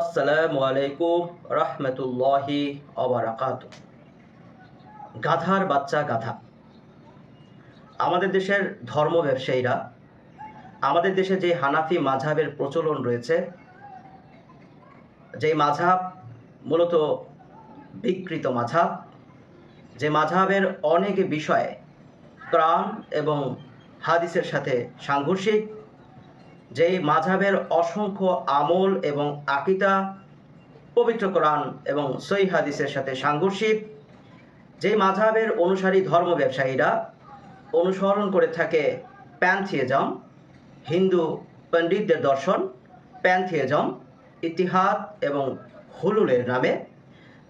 আসসালামু আলাইকুম রহমতুল্লাহি অবরাকাত গাধার বাচ্চা গাধা। আমাদের দেশের ধর্ম ব্যবসায়ীরা, আমাদের দেশে যে হানাফি মাঝাবের প্রচলন রয়েছে যে মাঝাব মূলত বিকৃত মাঝহাব, যে মাঝাবের অনেক বিষয়ে কোরআন এবং হাদিসের সাথে সাংঘর্ষিক যেই মাঝাবের অসংখ্য আমল এবং আকিতা পবিত্র কোরআন এবং সই হাদিসের সাথে সাংঘর্ষিক, যে মাঝাবের অনুসারী ধর্ম ব্যবসায়ীরা অনুসরণ করে থাকে প্যান্থিয়েজম হিন্দু পণ্ডিতদের দর্শন প্যান্থিয়েজম ইতিহাদ এবং হুলুলের নামে,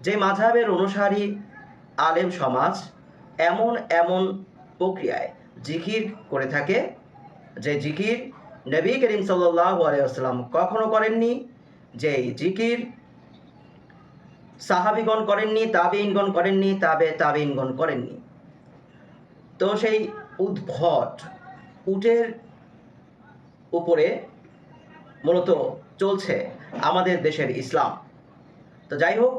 যে মাঝাবের অনুসারী আলেম সমাজ এমন এমন প্রক্রিয়ায় জিকির করে থাকে, যে জিকির নবী করিম সাল্লাহ আলাইসাল্লাম কখনো করেননি যে জিকির সাহাবিগণ করেননি তাবিনগণ করেননি, তাবে তাবিনগণ করেননি। তো সেই উদ্ভট উটের উপরে মূলত চলছে আমাদের দেশের ইসলাম। তো যাই হোক,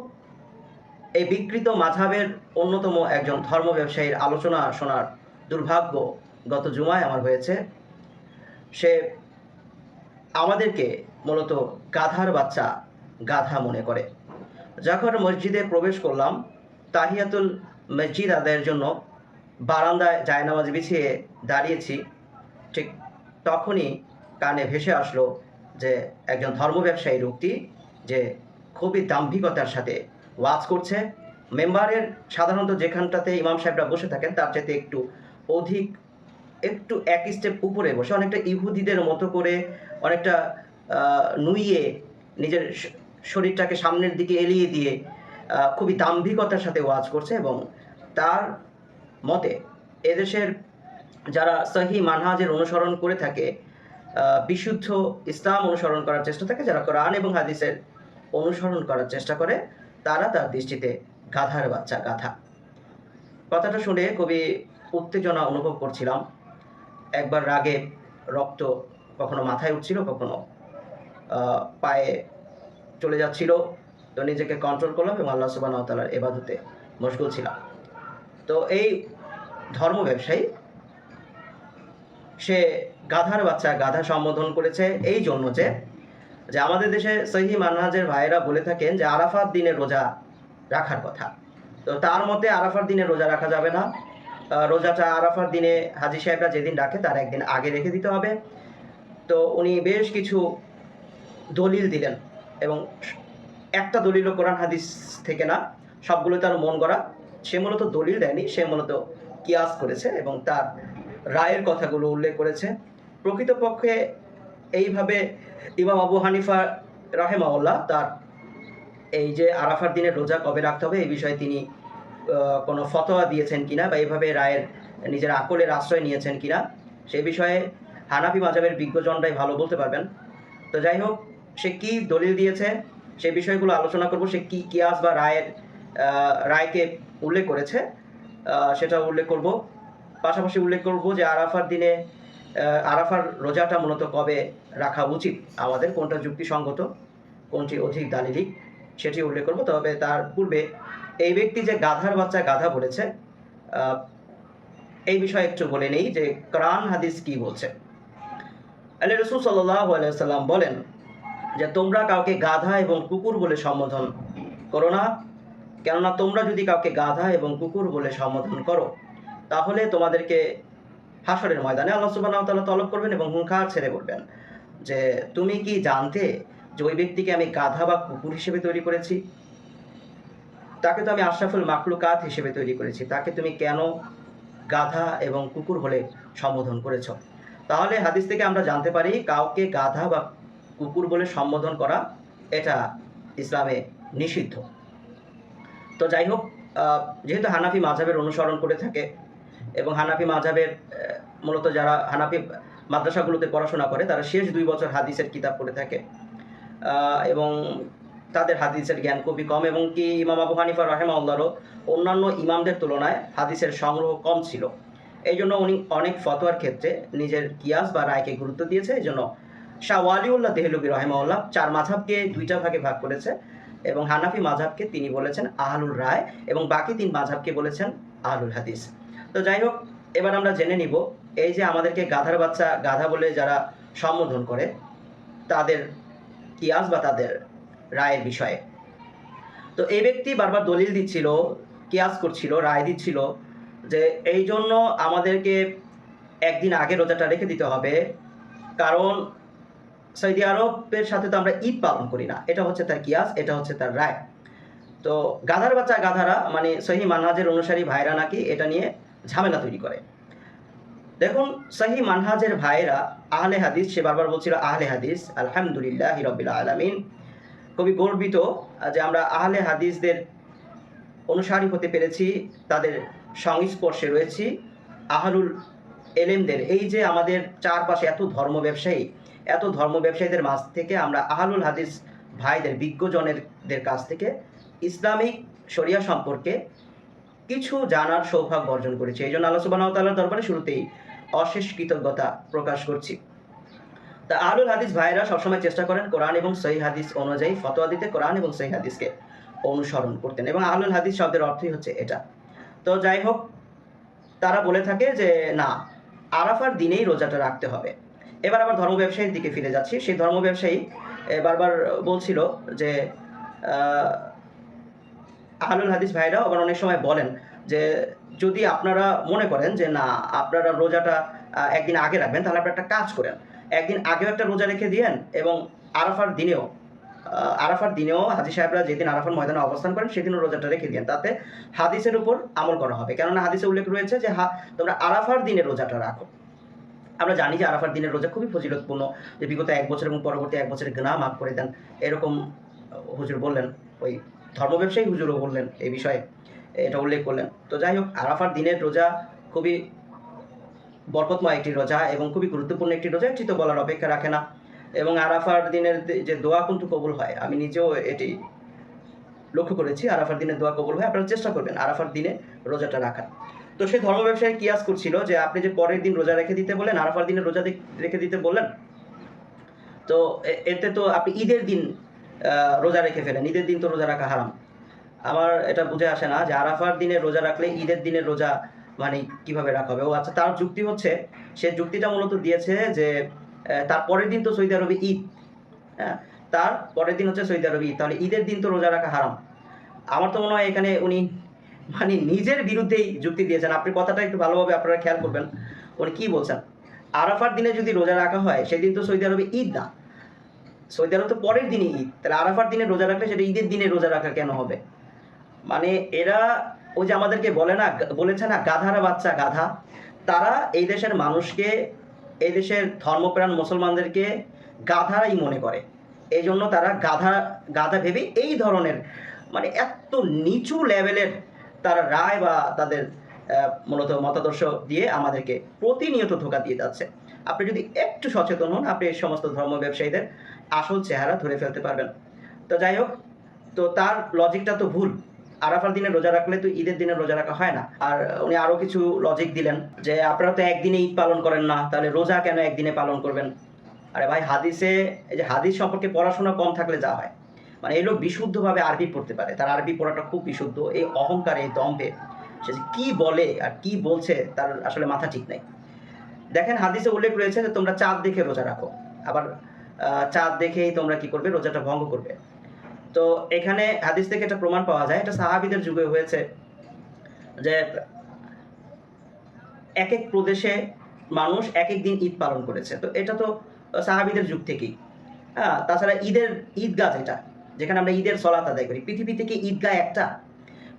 এই বিকৃত মাঝাবের অন্যতম একজন ধর্ম ব্যবসায়ীর আলোচনা শোনার দুর্ভাগ্য গত জুমায় আমার হয়েছে। সে আমাদেরকে মূলত গাধার বাচ্চা গাধা মনে করে। যখন মসজিদে প্রবেশ করলাম, তাহিয়াতুল মসজিদ আদায়ের জন্য বারান্দায় জায়নামাজ বিছিয়ে দাঁড়িয়েছি, ঠিক তখনই কানে ভেসে আসলো যে একজন ধর্ম ব্যবসায়ীর উক্তি যে খুবই দাম্ভিকতার সাথে ওয়াজ করছে। মেম্বারের সাধারণত যেখানটাতে ইমাম সাহেবরা বসে থাকেন, তার চাইতে একটু অধিক একটু এক স্টেপ উপরে বসে, অনেকটা ইহুদিদের মতো করে অনেকটা নুইয়ে নিজের শরীরটাকে সামনের দিকে এলিয়ে দিয়ে খুবই দাম্ভিকতার সাথে ওয়াজ করছে এবং তার মতে এদেশের যারা সহি মানহাজের অনুসরণ করে থাকে বিশুদ্ধ ইসলাম অনুসরণ করার চেষ্টা থাকে, যারা কোরআন এবং হাদিসের অনুসরণ করার চেষ্টা করে, তারা তার দৃষ্টিতে গাধার বাচ্চা, গাধা। কথাটা শুনে খুবই উত্তেজনা অনুভব করছিলাম। একবার রাগে রক্ত কখনো মাথায় উঠছিল, কখনো পায়ে চলে যাচ্ছিল। তো নিজেকে কন্ট্রোল করলাম এবং আল্লাহ সুবাহ তালার এবাদতে মশগুল ছিলাম। তো এই ধর্ম ব্যবসায়ী, সে গাধার বাচ্চা, গাধা সম্বোধন করেছে এই জন্য যে যে আমাদের দেশে সহি মানহাজের ভাইয়েরা বলে থাকেন যে আরাফাত দিনে রোজা রাখার কথা। তো তার মতে আরাফার দিনে রোজা রাখা যাবে না। রোজাটা আরাফার দিনে হাজি সাহেবরা যেদিন রাখে তার একদিন আগে রেখে দিতে হবে। তো উনি বেশ কিছু দলিল দিলেন এবং একটা দলিলও কোরআন হাদিস থেকে না সবগুলো তার মন গড়া। সে মূলত দলিল দেয়নি, সে মূলত কিয়াস করেছে এবং তার রায়ের কথাগুলো উল্লেখ করেছে। প্রকৃতপক্ষে এইভাবে ইমাম আবু হানিফা রাহেমাউল্লাহ তার এই যে আরাফার দিনে রোজা কবে রাখতে হবে এই বিষয়ে তিনি কোনো ফতোয়া দিয়েছেন কিনা বা এইভাবে রায়ের, নিজের আকলের আশ্রয় নিয়েছেন কিনা, সে বিষয়ে হানাফি মাজাবের বিজ্ঞজনরাই ভালো বলতে পারবেন। তো যাই হোক, সে কি দলিল দিয়েছে সে বিষয়গুলো আলোচনা করব, সে কি কিয়াস বা রায়ের রায়কে উল্লেখ করেছে সেটা উল্লেখ করব। পাশাপাশি উল্লেখ করব যে আরাফার দিনে আরাফার রোজাটা মূলত কবে রাখা উচিত? আমাদের কোনটা যুক্তিসঙ্গত, কোনটি অধিক দালিলিক, সেটি উল্লেখ করব। তবে তার পূর্বে এই ব্যক্তি যে গাধার বাচ্চা গাধা বলেছে এই বিষয়ে একটু বলে নেই যে কোরআন, হাদিস কি বলছে। আল্লাহ রসুল সাল্লাম বলেন যে, তোমরা কাউকে গাধা এবং কুকুর বলে সম্বোধন করো না। কেননা তোমরা যদি কাউকে গাধা এবং কুকুর বলে সম্বোধন করো, তাহলে তোমাদেরকে হাসরের ময়দানে আল্লাহ সুবাহ তাআলা তলব করবেন এবং হুঙ্কার ছেড়ে বলবেন যে, তুমি কি জানতে যে ওই ব্যক্তিকে আমি গাধা বা কুকুর হিসেবে তৈরি করেছি? তাকে তো আমি আশরাফুল মাকলুকাত হিসেবে তৈরি করেছি। তাকে তুমি কেন গাধা এবং কুকুর বলে সম্বোধন করেছ? তাহলে হাদিস থেকে আমরা জানতে পারি, কাউকে গাধা বা কুকুর বলে সম্বোধন করা এটা ইসলামে নিষিদ্ধ। তো যাই হোক যেহেতু হানাফি মাঝাবের অনুসরণ করে থাকে এবং হানাফি মাঝাবের মূলত যারা হানাফি মাদ্রাসাগুলোতে পড়াশোনা করে, তারা শেষ দুই বছর হাদিসের কিতাব পড়ে থাকে। এবং তাদের হাদিসের জ্ঞান খুবই কম এবং কি ইমাম আবু হানিফা রাহেমাউল্লাহরও অন্যান্য ইমামদের তুলনায় হাদিসের সংগ্রহ কম ছিল। এই জন্য উনি অনেক ফতোয়ার ক্ষেত্রে নিজের কিয়াস বা রায়কে গুরুত্ব দিয়েছে। এই জন্য শাহ ওয়ালিউল্লাহ দেহলবি রহেমাউল্লাহ চার মাঝাবকে দুইটা ভাগে ভাগ করেছে এবং হানাফি মাঝাবকে তিনি বলেছেন আহলুল রায় এবং বাকি তিন মাঝাবকে বলেছেন আহলুল হাদিস। তো যাই হোক, এবার আমরা জেনে নিব এই যে আমাদেরকে গাধার বাচ্চা গাধা বলে যারা সম্বোধন করে, তাদের কিয়াস বা তাদের রায়ের বিষয়ে। তো এই ব্যক্তি বারবার দলিল দিচ্ছিল, কেয়াস করছিল, রায় দিচ্ছিল যে এই জন্য আমাদেরকে একদিন আগে রোজাটা রেখে দিতে হবে, কারণ সৌদি আরবের সাথে তো আমরা ঈদ পালন করি না। এটা হচ্ছে তার কিয়াস, এটা হচ্ছে তার রায়। তো গাধার বাচ্চা গাধারা মানে সহি মানহাজের অনুসারী ভাইরা নাকি, এটা নিয়ে ঝামেলা তৈরি করে। দেখুন, সহি মানহাজের ভাইরা আহলে হাদিস, সে বারবার বলছিল আহলে হাদিস, আলহামদুলিল্লাহ হিরবিল আলমিন খুবই গর্বিত যে আমরা আহলে হাদিসদের অনুসারী হতে পেরেছি, তাদের সংস্পর্শে রয়েছি, আহলুল এলেমদের। এই যে আমাদের চারপাশে এত ধর্ম ব্যবসায়ী এত ধর্ম ব্যবসায়ীদের মাঝ থেকে আমরা আহলুল হাদিস ভাইদের বিজ্ঞজনেরদের কাছ থেকে ইসলামিক শরিয়া সম্পর্কে কিছু জানার সৌভাগ্য অর্জন করেছি। এই জন্য আল্লাহ সুবাহ তাল্লাহ দরবারে শুরুতেই অশেষ কৃতজ্ঞতা প্রকাশ করছি। তা আহলুল হাদিস ভাইরা সবসময় চেষ্টা করেন কোরআন এবং সহি হাদিস অনুযায়ী ফতোয়া দিতে কোরআন এবং সহি হাদিসকে অনুসরণ করতেন এবং আহলুল হাদিস শব্দের অর্থই হচ্ছে এটা। তো যাই হোক তারা বলে থাকে যে না আরাফার দিনেই রোজাটা রাখতে হবে। এবার আবার ধর্ম ব্যবসায়ীর দিকে ফিরে যাচ্ছি। সেই ধর্ম ব্যবসায়ী বারবার বলছিল যে আহ, আহলুল হাদিস ভাইরা আবার অনেক সময় বলেন যে যদি আপনারা মনে করেন যে না আপনারা রোজাটা একদিন আগে রাখবেন তাহলে আপনারা একটা কাজ করেন। একদিন আগেও একটা রোজা রেখে দিয়েন এবং আরাফার দিনেও আরাফার দিনেও হাজি সাহেবরা যেদিন আরাফার ময়দানে অবস্থান করেন সেদিনও রোজাটা রেখে দিন তাতে হাদিসের উপর আমল করা হবে। কেননা হাদিসে উল্লেখ রয়েছে যে হা, তোমরা আরাফার দিনে রোজাটা রাখো। আমরা জানি যে আরাফার দিনের রোজা খুবই ফজিলতপূর্ণ, যে বিগত এক বছর এবং পরবর্তী এক বছরের গুনাহ মাফ করে দেন। এরকম হুজুর বললেন, ওই ধর্ম ব্যবসায়ী হুজুরও বললেন এই বিষয়ে, এটা উল্লেখ করলেন। তো যাই হোক, আরাফার দিনের রোজা খুবই বরকতময় একটি রোজা এবং খুবই গুরুত্বপূর্ণ একটি রোজা, এটি তো বলার অপেক্ষা রাখে না। এবং আরাফার দিনের যে দোয়া কিন্তু কবুল হয়। আমি নিজেও এটি লক্ষ্য করেছি, আরাফার দিনে দোয়া কবুল হয়। আপনারা চেষ্টা করবেন আরাফার দিনে রোজাটা রাখার। তো সেই ধর্ম ব্যবসায়ী কিয়াস করছিল যে, আপনি যে পরের দিন রোজা রেখে দিতে বললেন, আরাফার দিনে রোজা রেখে দিতে বললেন? তো এতে তো আপনি ঈদের দিন রোজা রেখে ফেলেন। ঈদের দিন তো রোজা রাখা হারাম। আমার এটা বুঝে আসে না যে, আরাফার দিনে রোজা রাখলে ঈদের দিনের রোজা মানে কীভাবে রাখা হবে? ও আচ্ছা তার যুক্তি হচ্ছে, সে যুক্তিটা মূলত দিয়েছে যে তার পরের দিন তো সৌদি আরবে ঈদ। হ্যাঁ? তার পরের দিন হচ্ছে সৌদি আরবে ঈদ। তাহলে ঈদের দিন তো রোজা রাখা হারাম। আমার তো মনে হয় এখানে উনি মানে নিজের বিরুদ্ধেই যুক্তি দিয়েছেন। আপনি কথাটা একটু ভালোভাবে আপনারা খেয়াল করবেন। উনি কি বলছেন? আরাফার দিনে যদি রোজা রাখা হয়, সেদিন তো সৌদি আরবে ঈদ না। সৌদি আরব তো পরের দিনই ঈদ। তাহলে আরাফার দিনে রোজা রাখলে সেটা ঈদের দিনে রোজা রাখা কেন হবে? মানে এরা ওই যে আমাদেরকে বলে না, বলেছে না গাধারা বাচ্চা, গাধা? তারা এই দেশের মানুষকে, এই দেশের ধর্মপ্রাণ মুসলমানদেরকে গাধারাই মনে করে। এই জন্য তারা গাধা গাধা ভেবে এই ধরনের মানে এত নিচু লেভেলের তারা রায় বা তাদের মূলত মতাদর্শ দিয়ে আমাদেরকে প্রতিনিয়ত ধোকা দিয়ে যাচ্ছে। আপনি যদি একটু সচেতন হন, আপনি এই সমস্ত ধর্ম ব্যবসায়ীদের আসল চেহারা ধরে ফেলতে পারবেন। তো যাই হোক, তো তার লজিকটা তো ভুল। আরাফার দিনে রোজা রাখলে তো ঈদের দিনে রোজা রাখা হয় না। আর উনি আরও কিছু লজিক দিলেন যে, আপনারা তো একদিনে ঈদ পালন করেন না, তাহলে রোজা কেন একদিনে পালন করবেন? আরে ভাই, হাদিসে যে হাদিস সম্পর্কে পড়াশোনা কম থাকলে যা হয়। মানে এই লোক বিশুদ্ধভাবে আরবি পড়তে পারে। তার আরবি পড়াটা খুব বিশুদ্ধ। এই অহংকার, এই দম্ভে সে কি বলে আর কি বলছে, তার আসলে মাথা ঠিক নাই। দেখেন, হাদিসে উল্লেখ রয়েছে যে, তোমরা চাঁদ দেখে রোজা রাখো। আবার চাঁদ দেখেই তোমরা কি করবে? রোজাটা ভঙ্গ করবে। তো এখানে হাদিস থেকে একটা প্রমাণ পাওয়া যায়। এটা সাহাবিদের যুগে হয়েছে যে এক এক প্রদেশে মানুষ এক এক দিন ঈদ পালন করেছে। তো এটা তো সাহাবিদের যুগ থেকেই। হ্যাঁ তাছাড়া ঈদের ঈদগাহ যেটা, যেখানে আমরা ঈদের সলাত আদায় করি, পৃথিবী থেকে ঈদগাহ একটা।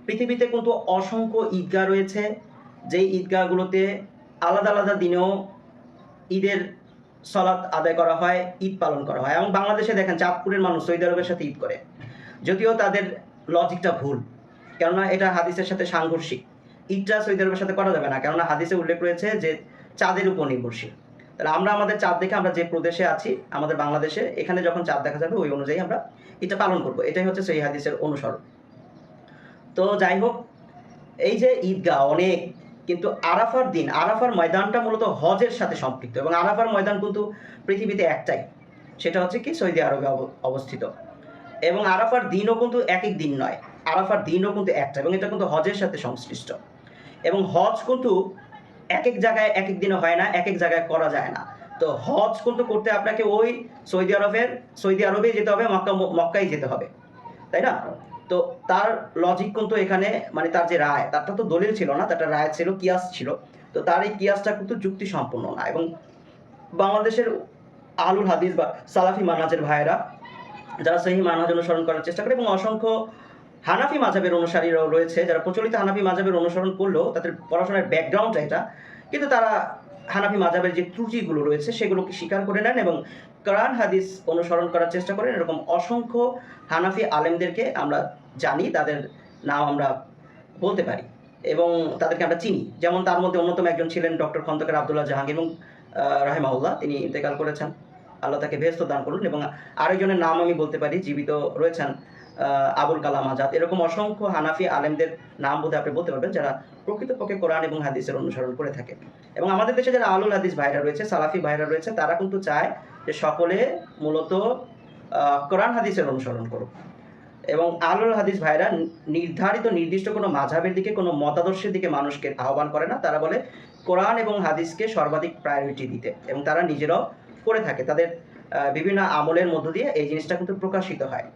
পৃথিবীতে কিন্তু অসংখ্য ঈদগাহ রয়েছে, যেই ঈদগাহগুলোতে আলাদা আলাদা দিনেও ঈদের সলাত আদায় করা হয়, ঈদ পালন করা হয়। এবং বাংলাদেশে দেখেন, চাঁদপুরের মানুষ সৌদি আরবের সাথে ঈদ করে। যদিও তাদের লজিকটা ভুল, কেননা এটা হাদিসের সাথে সাংঘর্ষিক। ঈদটা সৌদি আরবের সাথে করা যাবে না, কেননা হাদিসে উল্লেখ রয়েছে যে চাঁদের উপর নির্ভরশীল। তাহলে আমরা আমাদের চাঁদ দেখে আমরা যে প্রদেশে আছি, আমাদের বাংলাদেশে, এখানে যখন চাঁদ দেখা যাবে, ওই অনুযায়ী আমরা এটা পালন করব। এটাই হচ্ছে সেই হাদিসের অনুসরণ। তো যাই হোক, এই যে ঈদগাহ অনেক, কিন্তু আরাফার দিন, আরাফার ময়দানটা মূলত হজের সাথে সম্পৃক্ত এবং আরাফার ময়দান কিন্তু পৃথিবীতে একটাই, সেটা হচ্ছে কি সৌদি আরবে অব- অবস্থিত। এবং আরাফার দিনও কিন্তু এক এক দিন নয়। আরাফার দিনও কিন্তু একটা এবং এটা কিন্তু হজের সাথে সংশ্লিষ্ট। এবং হজ কিন্তু এক এক জায়গায় এক এক দিনে হয় না এক এক জায়গায় করা যায় না। তো হজ কিন্তু করতে আপনাকে ওই সৌদি আরবের, সৌদি আরবেই যেতে হবে, মক্কা, মক্কাই যেতে হবে। তাই না? তো তার লজিক কিন্তু এখানে মানে তার যে রায় তারটা তো দলিল ছিল না তারটা রায় ছিল, কিয়াস ছিল। তো তার এই কিয়াসটা কিন্তু যুক্তি সম্পন্ন না। এবং বাংলাদেশের আলুল হাদিস বা সালাফি মানাজের ভাইয়েরা যারা সেই মানহাজ অনুসরণ করার চেষ্টা করে এবং অসংখ্য হানাফি মাঝাবের অনুসারীরাও রয়েছে, যারা প্রচলিত হানাফি মাঝাবের অনুসরণ করলেও তাদের পড়াশোনার ব্যাকগ্রাউন্ডটা এটা। কিন্তু তারা হানাফি মাঝাবের যে ত্রুটিগুলো রয়েছে, সেগুলোকে স্বীকার করে নেন এবং কোরআন, হাদিস অনুসরণ করার চেষ্টা করেন। এরকম অসংখ্য হানাফি আলেমদেরকে আমরা জানি, তাদের নাম আমরা বলতে পারি এবং তাদেরকে আমরা চিনি। যেমন তার মধ্যে অন্যতম একজন ছিলেন ডক্টর খন্দকার আবদুল্লাহ জাহাঙ্গীর এবং রাহেমাউল্লাহ তিনি ইন্তেকাল করেছেন। আল্লাহ তাকে বেহস্ত দান করুন এবং আরেকজনের নাম আমি বলতে পারি, জীবিত রয়েছেন আবুল কালাম আজাদ। এরকম অসংখ্য হানাফি আলেমদের নাম বোধ আপনি বলতে পারবেন যারা প্রকৃতপক্ষে কোরআন এবং হাদিসের অনুসরণ করে থাকে। এবং আমাদের দেশে যারা আলুল হাদিস ভাইরা রয়েছে, সালাফি ভাইরা রয়েছে, তারা কিন্তু চায় যে সকলে মূলত কোরআন হাদিসের অনুসরণ করুক। এবং আলুল হাদিস ভাইরা নির্ধারিত, নির্দিষ্ট কোনো মাঝাবের দিকে, কোনো মতাদর্শের দিকে মানুষকে আহ্বান করে না। তারা বলে, কোরআন এবং হাদিসকে সর্বাধিক প্রায়োরিটি দিতে। এবং তারা নিজেরাও করে থাকে, তাদের বিভিন্ন আমলের মধ্য দিয়ে এই জিনিসটা কিন্তু প্রকাশিত হয়।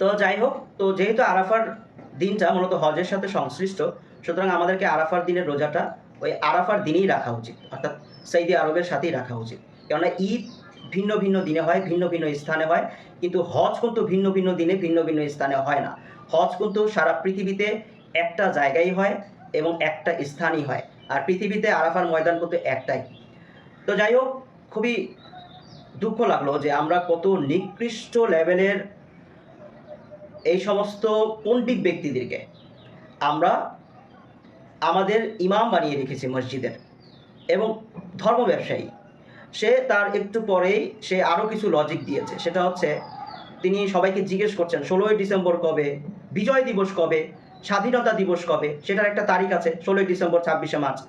তো যাই হোক, তো যেহেতু আরাফার দিনটা মূলত হজের সাথে সংশ্লিষ্ট, সুতরাং আমাদেরকে আরাফার দিনের রোজাটা ওই আরাফার দিনেই রাখা উচিত, অর্থাৎ সৌদি আরবের সাথেই রাখা উচিত। কেননা ঈদ ভিন্ন ভিন্ন দিনে হয়, ভিন্ন ভিন্ন স্থানে হয়, কিন্তু হজ কিন্তু ভিন্ন ভিন্ন দিনে, ভিন্ন ভিন্ন স্থানে হয় না। হজ কিন্তু সারা পৃথিবীতে একটা জায়গায় হয় এবং একটা স্থানই হয়, আর পৃথিবীতে আরাফার ময়দান কিন্তু একটাই। তো যাই হোক খুবই দুঃখ লাগল যে আমরা কত নিকৃষ্ট লেভেলের এই সমস্ত পণ্ডিত ব্যক্তিদেরকে আমরা আমাদের ইমাম বানিয়ে রেখেছি মসজিদের এবং ধর্ম ব্যবসায়ী। সে তার একটু পরেই সে আরও কিছু লজিক দিয়েছে। সেটা হচ্ছে, তিনি সবাইকে জিজ্ঞেস করছেন, ষোলোই ডিসেম্বর কবে? বিজয় দিবস কবে? স্বাধীনতা দিবস কবে? সেটার একটা তারিখ আছে, ষোলোই ডিসেম্বর ছাব্বিশে মার্চ।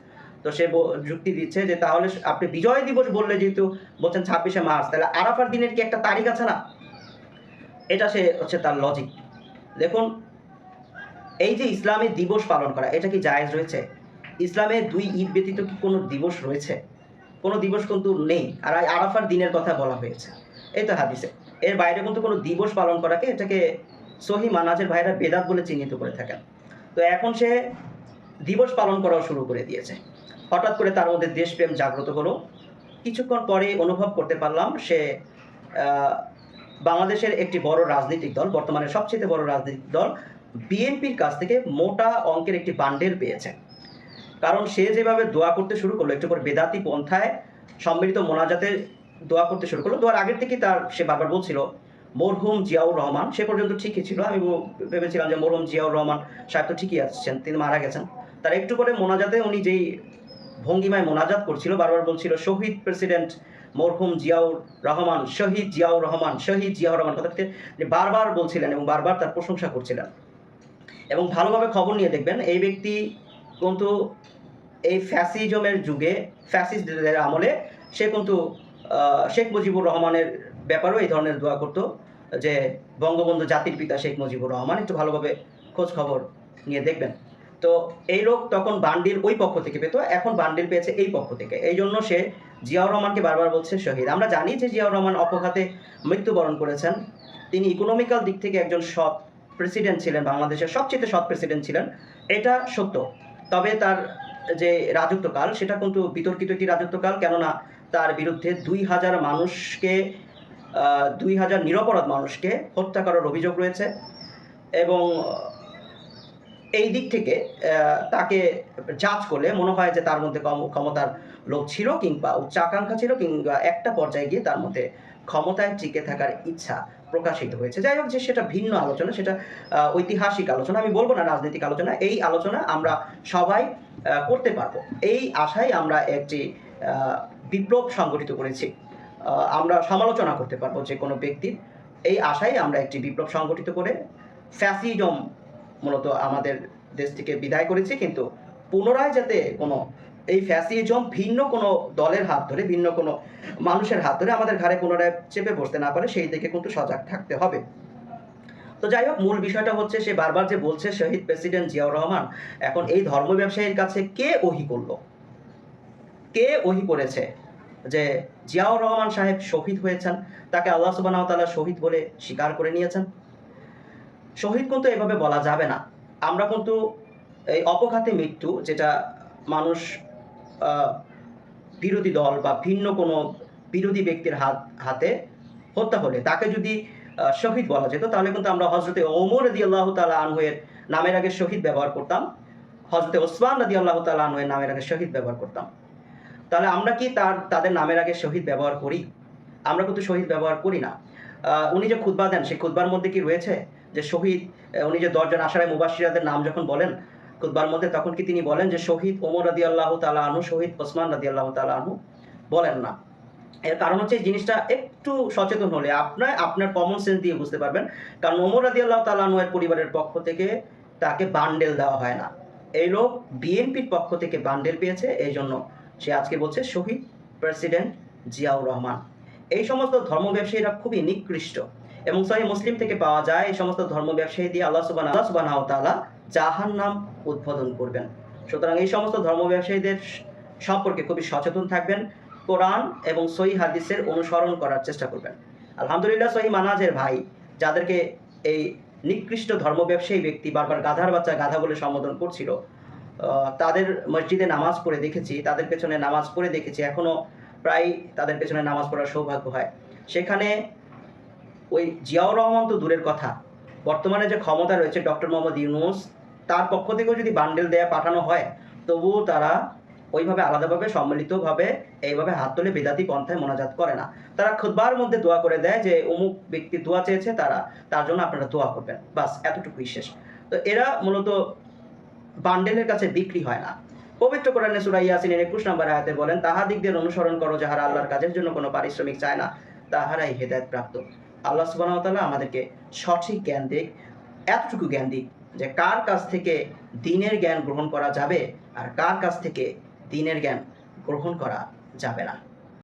তো সে যুক্তি দিচ্ছে যে তাহলে আপনি বিজয় দিবস বললে যেহেতু বলছেন ছাব্বিশে মার্চ, তাহলে আরাফার দিনের কি একটা তারিখ আছে না? এটা সে হচ্ছে তার লজিক দেখুন, এই যে ইসলামে দিবস পালন করা, এটা কি জায়েজ রয়েছে? ইসলামে দুই ঈদ ব্যতীত কি কোনো দিবস রয়েছে? কোনো দিবস কিন্তু নেই, আর আরাফার দিনের কথা বলা হয়েছে। এই তো হাদিসে। এর বাইরে কিন্তু কোনো দিবস পালন করাকে এটাকে সহি মানাজের ভাইরা বেদাত বলে চিহ্নিত করে থাকেন। তো এখন সে দিবস পালন করাও শুরু করে দিয়েছে। হঠাৎ করে তার মধ্যে দেশপ্রেম জাগ্রত হলো। কিছুক্ষণ পরে অনুভব করতে পারলাম সে বাংলাদেশের একটি বড় রাজনৈতিক দল, বর্তমানে সবচেয়ে বড় রাজনৈতিক দল, বিএনপির কাছ থেকে মোটা অঙ্কের একটি বান্ডেল পেয়েছে। কারণ সে যেভাবে দোয়া করতে শুরু করল, একটু করে বেদাতি পন্থায় সম্মিলিত মোনাজাতে দোয়া করতে শুরু করল, দোয়ার আগের থেকেই তার, সে বারবার বলছিল, মরহুম জিয়াউর রহমান। সে পর্যন্ত ঠিকই ছিল, আমি ভেবেছিলাম যে মরহুম জিয়াউর রহমান সাহেব তো ঠিকই আছেন, তিনি মারা গেছেন। তার একটু করে মোনাজাতে উনি যেই ভঙ্গিমায় মোনাজাত করছিল, বারবার বলছিল, শহীদ প্রেসিডেন্ট মরহুম জিয়াউর রহমান, শহীদ জিয়াউর রহমান, শহীদ জিয়াউর রহমান। কথাটিতে যে বারবার বলছিলেন এবং বারবার তার প্রশংসা করছিলেন। এবং ভালোভাবে খবর নিয়ে দেখবেন, এই ব্যক্তি কিন্তু এই ফ্যাসিজমের যুগে, ফ্যাসিস্টদের আমলে সে কিন্তু শেখ মুজিবুর রহমানের ব্যাপারেও এই ধরনের দোয়া করতো, যে বঙ্গবন্ধু জাতির পিতা শেখ মুজিবুর রহমান। একটু ভালোভাবে খোঁজ খবর নিয়ে দেখবেন। তো এই লোক তখন বান্ডিল ওই পক্ষ থেকে পেতো, এখন বান্ডিল পেয়েছে এই পক্ষ থেকে। এই জন্য সে জিয়াউর রহমানকে বারবার বলছে শহীদ। আমরা জানি যে জিয়াউর রহমান অপঘাতে মৃত্যুবরণ করেছেন। তিনি ইকোনমিক্যাল দিক থেকে একজন সৎ প্রেসিডেন্ট ছিলেন, বাংলাদেশের সবচেয়ে সৎ প্রেসিডেন্ট ছিলেন। এটা সত্য। তবে তার যে রাজত্বকাল, সেটা কিন্তু বিতর্কিত একটি রাজত্বকাল, কেননা তার বিরুদ্ধে দুই হাজার মানুষকে দুই হাজার নিরপরাধ মানুষকে হত্যা করার অভিযোগ রয়েছে এবং এই দিক থেকে তাকে জাজ করলে মনে হয় যে তার মধ্যে ক্ষমতার লোক ছিল কিংবা উচ্চাকাঙ্ক্ষা ছিল কিংবা একটা পর্যায়ে গিয়ে তার মধ্যে ক্ষমতায় টিকে থাকার ইচ্ছা প্রকাশিত হয়েছে। যাই হোক যে সেটা ভিন্ন আলোচনা, সেটা ঐতিহাসিক আলোচনা, আমি বলব না রাজনৈতিক আলোচনা, এই আলোচনা আমরা সবাই করতে পারব। এই আশায় আমরা একটি বিপ্লব সংগঠিত করেছি। আমরা সমালোচনা করতে পারব যে কোনো ব্যক্তির। এই আশায় আমরা একটি বিপ্লব সংগঠিত করে, ফ্যাসিজম মূলত আমাদের দেশ থেকে বিদায় করেছি, কিন্তু পুনরায় যাতে কোনো এই ফ্যাসিজম ভিন্ন কোনো দলের হাত ধরে, ভিন্ন কোনো মানুষের হাত ধরে আমাদের ঘাড়ে পুনরায় চেপে বসতে না পারে, সেই দিকে কিন্তু সজাগ থাকতে হবে। তো যাই হোক, মূল বিষয়টা হচ্ছে সে বারবার যে বলছে, শহীদ প্রেসিডেন্ট জিয়াউর রহমান, এখন এই ধর্ম ব্যবসায়ীর কাছে কে ওহি করল? কে ওহি করেছে? যে জিয়াউর রহমান সাহেব শহীদ হয়েছেন, তাকে আল্লাহ সুবাহ তাআলা শহীদ বলে স্বীকার করে নিয়েছেন। শহীদ কিন্তু এভাবে বলা যাবে না। আমরা কিন্তু এই অপঘাতে মৃত্যু, যেটা মানুষ বিরোধী দল বা ভিন্ন কোনো বিরোধী ব্যক্তির হাত, হাতে হত্যা হলে তাকে যদি শহীদ বলা যেত, তাহলে কিন্তু আমরা হজরতে ওমর রদি আল্লাহ তালা আনহুয়ের নামের আগে শহীদ ব্যবহার করতাম। হজরতে ওসমান রদি আল্লাহ তালা আনহুয়ের নামের আগে শহীদ ব্যবহার করতাম। তাহলে আমরা কি তার, তাদের নামের আগে শহীদ ব্যবহার করি? আমরা কিন্তু শহীদ ব্যবহার করি না। উনি যে খুতবা দেন, সেই খুতবার মধ্যে কি রয়েছে? যে শহীদ উনি যে দশজন আশারায় মুবাসিরাদের নাম যখন বলেন খুতবার মধ্যে, তখন কি তিনি বলেন যে শহীদ ওমর রাদি আল্লাহ তালা আনু শহীদ ওসমান রাদি আল্লাহ তালা আনু বলেন না? এর কারণ হচ্ছে এই জিনিসটা একটু সচেতন হলে আপনার আপনার কমন সেন্স দিয়ে বুঝতে পারবেন। কারণ ওমর রাদি আল্লাহ তালা এর পরিবারের পক্ষ থেকে তাকে বান্ডেল দেওয়া হয় না। এই লোক বিএনপির পক্ষ থেকে বান্ডেল পেয়েছে এই জন্য সে আজকে বলছে শহীদ প্রেসিডেন্ট জিয়াউর রহমান। এই সমস্ত ধর্ম ব্যবসায়ীরা খুবই নিকৃষ্ট। এবং সহি মুসলিম থেকে পাওয়া যায় এই সমস্ত ধর্ম ব্যবসায়ী দিয়ে আল্লাহ সুবান আল্লাহ সুবান তাআলা জাহান নাম উদ্বোধন করবেন। সুতরাং এই সমস্ত ধর্ম ব্যবসায়ীদের সম্পর্কে খুবই সচেতন থাকবেন, কোরআন এবং সহি হাদিসের অনুসরণ করার চেষ্টা করবেন। আলহামদুলিল্লাহ, সহি মানাজের ভাই, যাদেরকে এই নিকৃষ্ট ধর্ম ব্যবসায়ী ব্যক্তি বারবার গাধার বাচ্চা গাধা বলে সম্বোধন করছিল তাদের মসজিদে নামাজ পড়ে দেখেছি, তাদের পেছনে নামাজ পড়ে দেখেছি, এখনও প্রায় তাদের পেছনে নামাজ পড়ার সৌভাগ্য হয়। সেখানে ওই জিয়াউর রহমান তো দূরের কথা। বর্তমানে যে ক্ষমতা রয়েছে ডক্টর মোহাম্মদ ইউনুস, তার পক্ষ থেকেও যদি বান্ডেল দেয়া পাঠানো হয়, তবুও তারা ওইভাবে আলাদাভাবে সম্মিলিতভাবে এইভাবে হাত তুলে বেদাতি পন্থায় মোনাজাত করে না। তারা খুদবার মধ্যে দোয়া করে দেয় যে অমুক ব্যক্তি দোয়া চেয়েছে তারা, তার জন্য আপনারা দোয়া করবেন। বাস, এতটুকুই শেষ। তো এরা মূলত বান্ডেলের কাছে বিক্রি হয় না। পবিত্র কোরআনে সূরা ইয়াসিনের 21 নম্বর আয়াতে বলেন তাহাদিকদের অনুসরণ করো যাহারা আল্লাহর কাজের জন্য কোনো পারিশ্রমিক চায় না, তাহারাই হেদায়েত প্রাপ্ত। আল্লাহ ওয়া আমাদেরকে সঠিক জ্ঞান দিক, এতটুকু জ্ঞান দিক যে কার কাছ থেকে দিনের জ্ঞান গ্রহণ করা যাবে আর কার কাছ থেকে দিনের জ্ঞান গ্রহণ করা যাবে না।